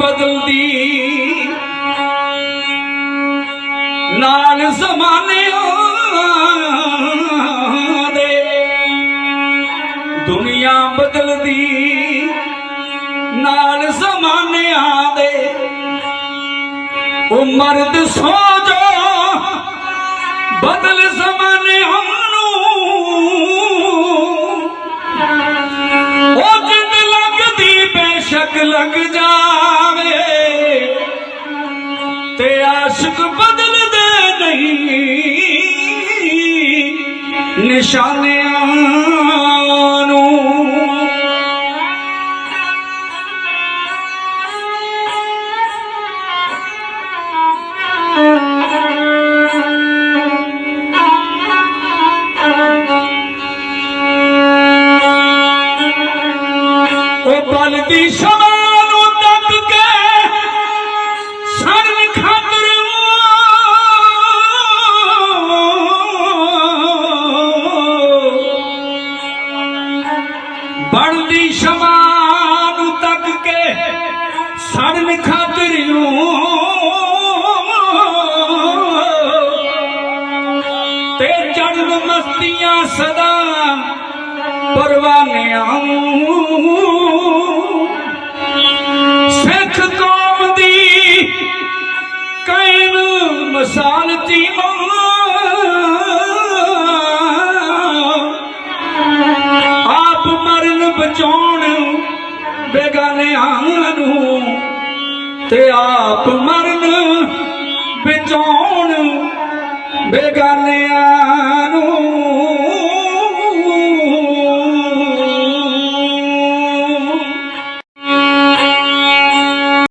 ਬਦਲਦੀ। ਨਾਲ ਜ਼ਮਾਨਿਆਂ ਦੇ ਦੁਨੀਆ ਬਦਲਦੀ। ਨਾਲ ਜ਼ਮਾਨਿਆਂ ਦੇ ਉਹ ਮਰਦ ਸੋ ਜਾ ਬਦਲ ਜ਼ਮਾਨਿਆਂ ਨੂੰ। ਉਹ ਜਿੰਦ ਲੱਗਦੀ, ਬੇਸ਼ੱਕ ਲੱਗ ਜਾ अशक बदिल निशानू बल जी ਬਣਦੀ ਸ਼ਮਾਂ ਨੂੰ ਤੱਕ ਕੇ ਸੜਨ ਖਾਤਰ ਤੇ ਚੜਨ ਮਸਤੀਆਂ ਸਦਾ ਪਰਵਾਨਿਆਂ ਸਿੱਖ ਕੌਮ ਦੀ ਕਾਇਮ ਮਿਸਾਲ ਜੀਵਾਂ ਤੇ ਆਪ ਮਰਨ ਬਚਾਉਣ ਬੇਗਾਨਿਆਂ ਨੂੰ